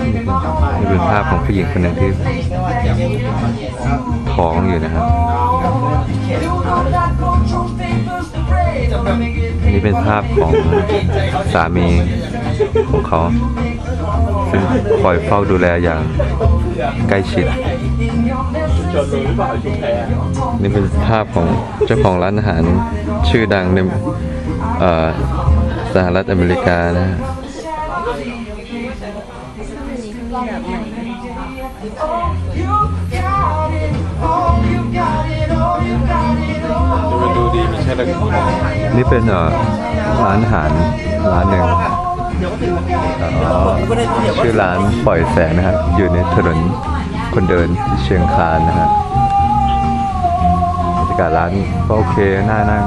นี่เป็นภาพของผู้หญิงคนหนึ่งที่ท้องอยู่นะครับนี่เป็นภาพของสามีของเขา ซึ่งคอยเฝ้าดูแลอย่างใกล้ชิด นี่เป็นภาพของเจ้าของร้านอาหารชื่อดังใน สหรัฐอเมริกานะมันดูดีไม่ใช่แล้วนี่เป็นเอ่อร้านอาหารร้านหนึ่งอ่อชื่อร้านปล่อยแสงนะครับ อยู่ในถนนคนเดินเชียงคานนะฮะบรรยากาศร้านก็โอเคน่านั่ง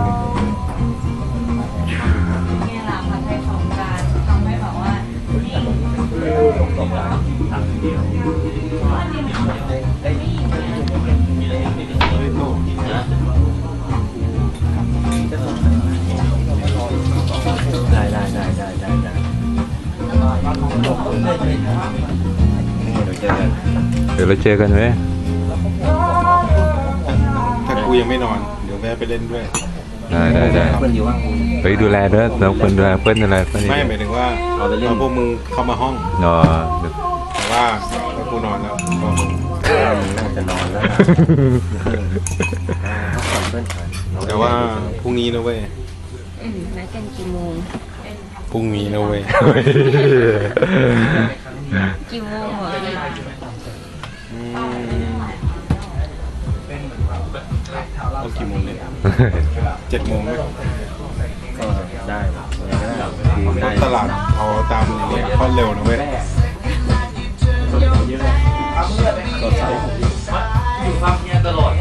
เดี๋ยวเจอกันเดี๋ยวเราเจอกันไหมถ้ากูยังไม่นอน เดี๋ยวแวะไปเล่นด้วย ได้ได้ได้เพื่อนอยู่ว่าไปดูแลด้วยเราคนดูแลเพื่อนดูแลเพื่อนไม่หมายถึงว่าเอาไปเล่นเอาพวกมึงเข้ามาห้องเนาะแต่ว่าถ้ากูนอนแล้วก็น่าจะนอนแล้วพักผ่อนเพื่อนแต่ว่าพรุ่งนี้นะเว้ยอืมนัดกันกี่โมงพรุ่งนี้นะเว้ย กี่โมงเหรออืมเอากี่โมงเนี่ยเจ็ดโมงไหมก็ได้ดีได้ตลาดเอาตามอย่างเงี้ยเขาเร็วนะเว้ยก็เช้า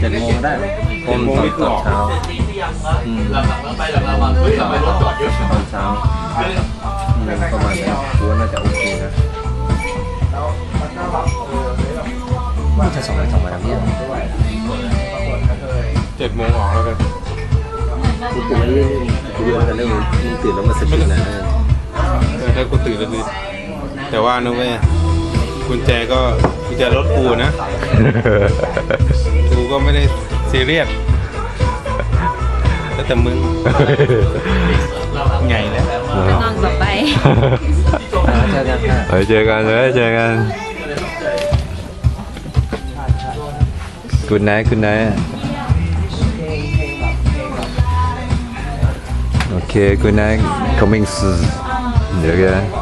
เจ็ดโมงได้ผมตอนตอนเช้าอืมตอนเช้าอืมประมาณนั้นคิดว่าน่าจะโอเค นะว่าจะส่งไปทำอะไรเนี่ยเจ็ดโมงออกแล้วกันกูตื่นแล้วกูเรื่องกันเรื่องมึงตื่นแล้วมาสะกิดนะเออถ้ากูตื่นแล้วคือแต่ว่านะเว้ยกุญแจก็กุญแจรถกูนะกูก็ไม่ได้ซีเรียสแล้วแต่มึงไงแล้วนอนต่อไปเจอกันค่ะไปเจอกันเลยเจอกัน คุณนายคุณนายโอเคคุณนาย coming soon เดี๋ยวกัน